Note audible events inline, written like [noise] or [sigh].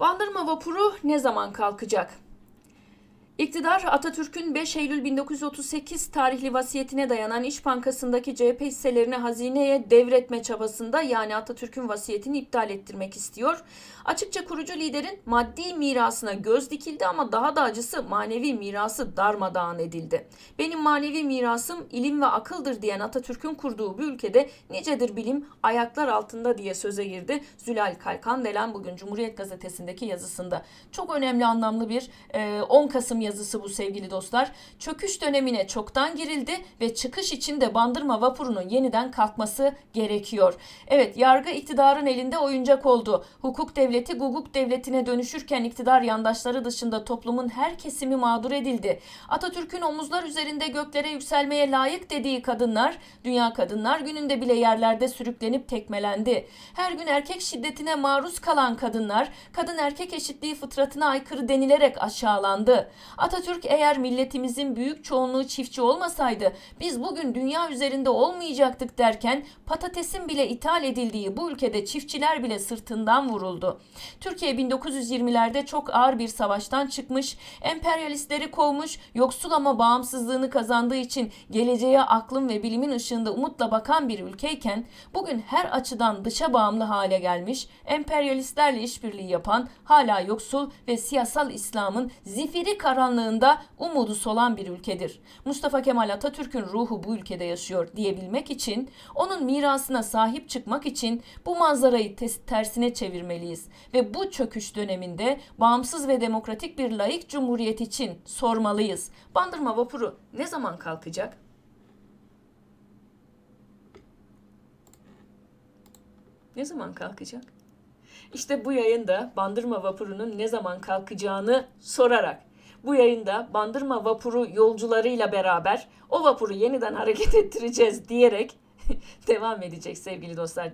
Bandırma vapuru ne zaman kalkacak? İktidar Atatürk'ün 5 Eylül 1938 tarihli vasiyetine dayanan İş Bankası'ndaki CHP hisselerini hazineye devretme çabasında yani Atatürk'ün vasiyetini iptal ettirmek istiyor. Açıkça kurucu liderin maddi mirasına göz dikildi ama daha da acısı manevi mirası darmadağın edildi. Benim manevi mirasım ilim ve akıldır diyen Atatürk'ün kurduğu bu ülkede nicedir bilim ayaklar altında diye söze girdi. Zülal Kalkandelen bugün Cumhuriyet Gazetesi'ndeki yazısında. Çok önemli anlamlı bir e, 10 Kasım yazısı bu sevgili dostlar. Çöküş dönemine çoktan girildi ve çıkış için de bandırma vapurunun yeniden kalkması gerekiyor. Evet yargı iktidarın elinde oyuncak oldu. Hukuk devleti guguk devletine dönüşürken iktidar yandaşları dışında toplumun her kesimi mağdur edildi. Atatürk'ün omuzlar üzerinde göklere yükselmeye layık dediği kadınlar, Dünya Kadınlar Günü'nde bile yerlerde sürüklenip tekmelendi. Her gün erkek şiddetine maruz kalan kadınlar, kadın erkek eşitliği fıtratına aykırı denilerek aşağılandı. Atatürk eğer milletimizin büyük çoğunluğu çiftçi olmasaydı biz bugün dünya üzerinde olmayacaktık derken patatesin bile ithal edildiği bu ülkede çiftçiler bile sırtından vuruldu. Türkiye 1920'lerde çok ağır bir savaştan çıkmış, emperyalistleri kovmuş, yoksul ama bağımsızlığını kazandığı için geleceğe aklın ve bilimin ışığında umutla bakan bir ülkeyken bugün her açıdan dışa bağımlı hale gelmiş, emperyalistlerle işbirliği yapan, hala yoksul ve siyasal İslam'ın zifiri karanlığında umudu solan bir ülkedir. Mustafa Kemal Atatürk'ün ruhu bu ülkede yaşıyor diyebilmek için, onun mirasına sahip çıkmak için bu manzarayı tersine çevirmeliyiz ve bu çöküş döneminde bağımsız ve demokratik bir laik cumhuriyet için sormalıyız. Bandırma vapuru ne zaman kalkacak? Ne zaman kalkacak? İşte bu yayında Bandırma vapurunun ne zaman kalkacağını sorarak bu yayında Bandırma vapuru yolcularıyla beraber o vapuru yeniden hareket [laughs] ettireceğiz diyerek [laughs] devam edecek sevgili dostlar.